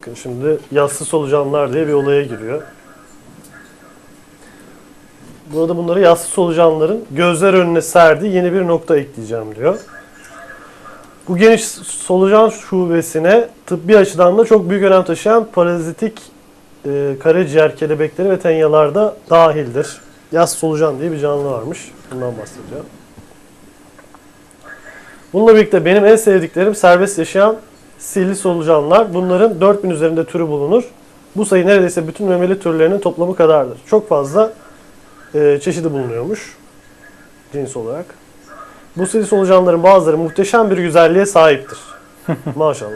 Bakın Şimdi yassı solucanlar diye bir olaya giriyor. Burada bunları yassı solucanların gözler önüne serdiği yeni bir nokta ekleyeceğim diyor. Bu geniş solucan şubesine tıbbi açıdan da çok büyük önem taşıyan parazitik e, karaciğer kelebekleri ve tenyalar da dahildir. Yas solucan diye bir canlı varmış. Bundan bahsediyor. Bununla birlikte benim en sevdiklerim serbest yaşayan silli solucanlar. Bunların 4000 üzerinde türü bulunur. Bu sayı neredeyse bütün memeli türlerinin toplamı kadardır. Çok fazla e, çeşidi bulunuyormuş cins olarak. Bu silli solucanların bazıları muhteşem bir güzelliğe sahiptir. Maşallah.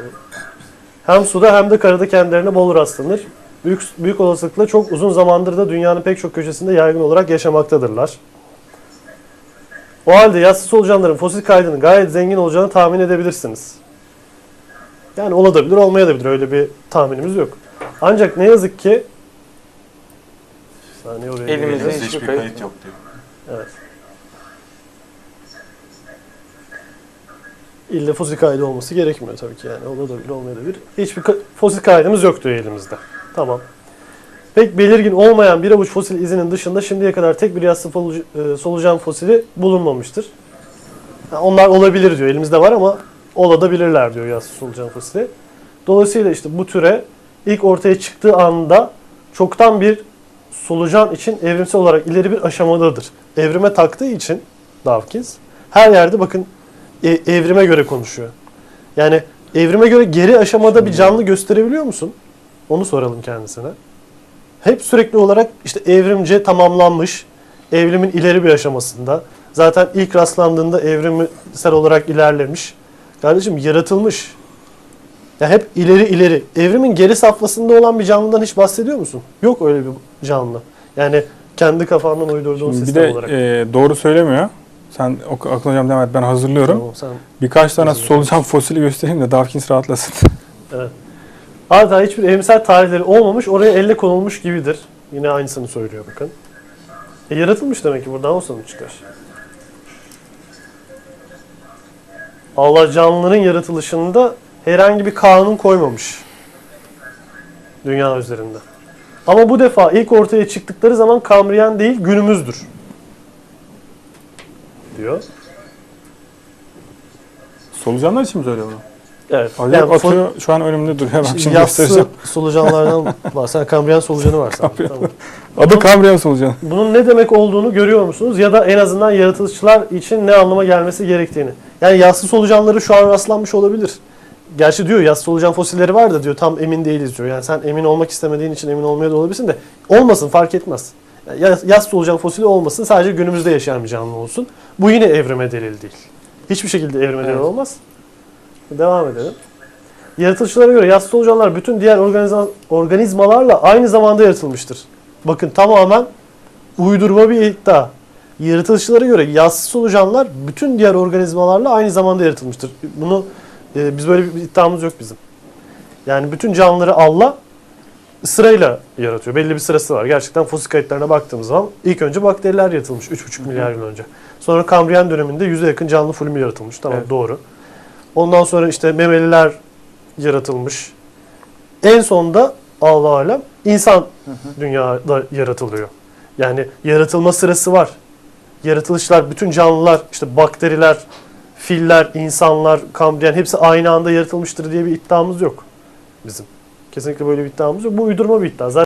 Hem suda hem de karada kendilerine bol rastlanır. Büyük, büyük olasılıkla çok uzun zamandır da dünyanın pek çok köşesinde yaygın olarak yaşamaktadırlar. O halde yassı solucanların fosil kaydının gayet zengin olacağını tahmin edebilirsiniz. Yani olabilir, olmayabilir. Öyle bir tahminimiz yok. Ancak ne yazık ki saniye oraya Elimizde geleceğiz. hiçbir hiçbir kayıt kayıt yok diyor. Evet. İlle fosil kaydı olması gerekmiyor tabii ki yani. Olabilir, olmayabilir. Hiçbir ka- fosil kaydımız yok diyor elimizde. Tamam. Pek belirgin olmayan bir avuç fosil izinin dışında şimdiye kadar tek bir yassı folu- e, solucan fosili bulunmamıştır. Ha, onlar olabilir diyor. Elimizde var ama olabilirler diyor yassı solucan fosili. Dolayısıyla işte bu türe ilk ortaya çıktığı anda çoktan bir solucan için evrimsel olarak ileri bir aşamadadır. Evrime taktığı için Dawkins her yerde bakın e- evrime göre konuşuyor. Yani evrime göre geri aşamada bir canlı gösterebiliyor musun? Onu soralım kendisine. Hep sürekli olarak işte evrimce tamamlanmış, evrimin ileri bir aşamasında. Zaten ilk rastlandığında evrimsel olarak ilerlemiş. Kardeşim yaratılmış. Ya hep ileri ileri. Evrimin geri safhasında olan bir canlıdan hiç bahsediyor musun? Yok öyle bir canlı. Yani kendi kafandan uydurduğun Şimdi bir sistem de olarak. e, doğru söylemiyor. Sen ok- hocam devam et ben hazırlıyorum. Tamam, sen Birkaç tane solucan fosili göstereyim de Dawkins rahatlasın. Adeta hiçbir evrimsel tarihleri olmamış, oraya elle konulmuş gibidir. Yine aynısını söylüyor bakın. E, yaratılmış demek ki buradan o sonuç çıkar. Allah canlıların yaratılışında herhangi bir kanun koymamış. Dünya üzerinde. Ama bu defa ilk ortaya çıktıkları zaman Kambriyen değil günümüzdür. Diyor. Solucanlar için mi söylüyor bunu? Evet. Acayip Yani atıyor şu an önümde duruyor. Bak şimdi Yassı göstereceğim. solucanlardan bahseden Kambriyen solucanı var sanırım. Tamam. Adı Kambriyan solucanı. Bunun ne demek olduğunu görüyor musunuz? Ya da en azından yaratılışçılar için ne anlama gelmesi gerektiğini. Yani yassı solucanları şu an rastlanmış olabilir. Gerçi diyor yassı solucan fosilleri var da diyor tam emin değiliz diyor. Yani sen emin olmak istemediğin için emin olmaya da olabilirsin de olmasın fark etmez. Yani yas- yassı solucan fosili olmasın sadece günümüzde yaşayan bir canlı olsun. Bu yine evrime delil değil. Hiçbir şekilde evrime delil Evet. olmaz. Devam edelim. Yaratılışçılara göre yassı solucanlar bütün diğer organizmalarla aynı zamanda yaratılmıştır. Bakın tamamen uydurma bir iddia. Yaratılışçılara göre yassı solucanlar bütün diğer organizmalarla aynı zamanda yaratılmıştır. Bunu e, biz böyle bir iddiamız yok bizim. Yani bütün canlıları Allah sırayla yaratıyor. Belli bir sırası var. Gerçekten fosil kayıtlarına baktığımız zaman ilk önce bakteriler yaratılmış 3,5 milyar yıl önce. Sonra Kambriyen döneminde yüze yakın canlı fulmi yaratılmış. Tamam Evet. doğru. Ondan sonra işte memeliler yaratılmış. En sonda Allah alem insan dünyada yaratılıyor. Yani yaratılma sırası var. Yaratılışlar, bütün canlılar, işte bakteriler, filler, insanlar, kambriyen hepsi aynı anda yaratılmıştır diye bir iddiamız yok bizim. Kesinlikle böyle bir iddiamız yok. Bu uydurma bir iddia. Zaten